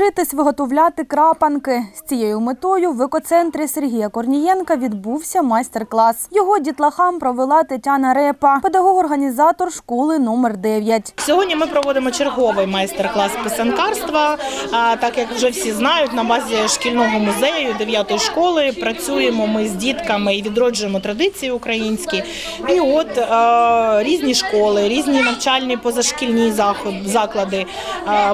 Навчитись виготовляти крапанки. З цією метою в екоцентрі Сергія Корнієнка відбувся майстер-клас. Його дітлахам провела Тетяна Репа, педагог-організатор школи номер 9. Сьогодні ми проводимо черговий майстер-клас писанкарства. Так як вже всі знають, на базі шкільного музею 9 школи працюємо ми з дітками і відроджуємо традиції українські. І от різні школи, різні навчальні позашкільні заклади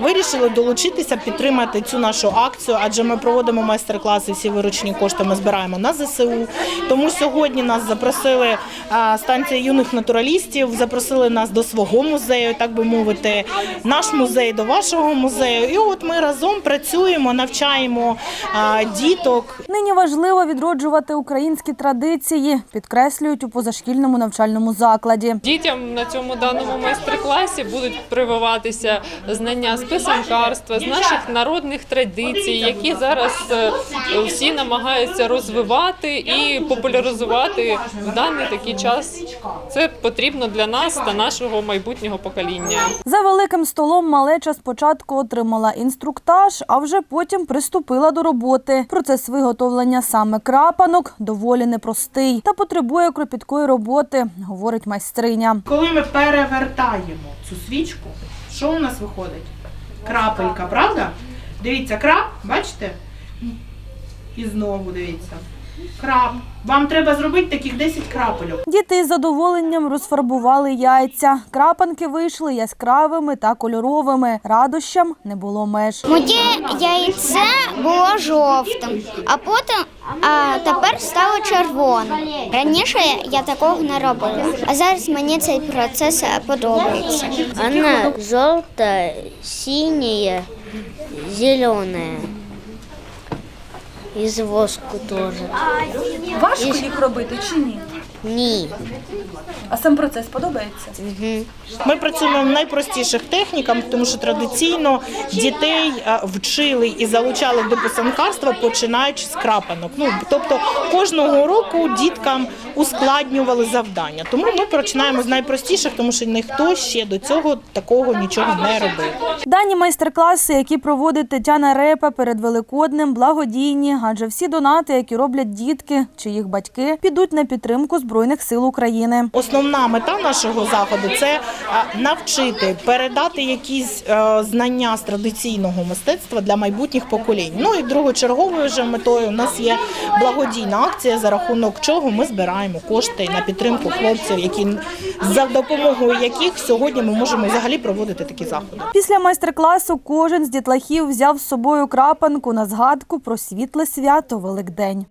вирішили долучитися, підтримати цю нашу акцію, адже ми проводимо майстер-класи, всі виручені кошти ми збираємо на ЗСУ. Тому сьогодні нас запросили е, станція юних натуралістів, запросили нас до свого музею, так би мовити, наш музей до вашого музею. І от ми разом працюємо, навчаємо е, діток. Нині важливо відроджувати українські традиції, підкреслюють у позашкільному навчальному закладі. Дітям на цьому даному майстер-класі будуть прививатися знання з писанкарства, з наших народних традицій, які зараз е, всі намагаються розвивати і популяризувати в даний такий час. Це потрібно для нас та нашого майбутнього покоління. За великим столом малеча спочатку отримала інструктаж, а вже потім приступила до роботи. Процес виготовлення саме крапанок доволі непростий та потребує кропіткої роботи, говорить майстриня. Коли ми перевертаємо цю свічку, що у нас виходить? Крапелька, правда? Дивіться, краб, бачите? І знову дивіться. Крап. Вам треба зробити таких 10 крапельок. Діти із задоволенням розфарбували яйця. Крапанки вийшли яскравими та кольоровими. Радощам не було меж. Моє яйце було жовтим, а потім а тепер стало червоним. Раніше я такого не робила, а зараз мені цей процес подобається. Она желтая, синяя, зеленая. Из воску теж. Важко їх робити чи ні? Ні. А сам процес подобається? Ми працюємо в найпростіших техніках, тому що традиційно дітей вчили і залучали до писанкарства, починаючи з крапанок. Ну тобто кожного року діткам ускладнювали завдання. Тому ми починаємо з найпростіших, тому що ніхто ще до цього такого нічого не робив. Дані майстер-класи, які проводить Тетяна Репа перед Великоднем, благодійні, адже всі донати, які роблять дітки чи їх батьки, підуть на підтримку Збройних сил України. Основна мета нашого заходу це е, навчити, передати якісь е, знання з традиційного мистецтва для майбутніх поколінь. Ну і другочерговою вже метою у нас є благодійна акція, за рахунок чого ми збираємо кошти на підтримку хлопців, які за допомогою яких сьогодні ми можемо взагалі проводити такі заходи. Після майстер-класу кожен з дітлахів взяв з собою крапанку на згадку про світле свято Великдень.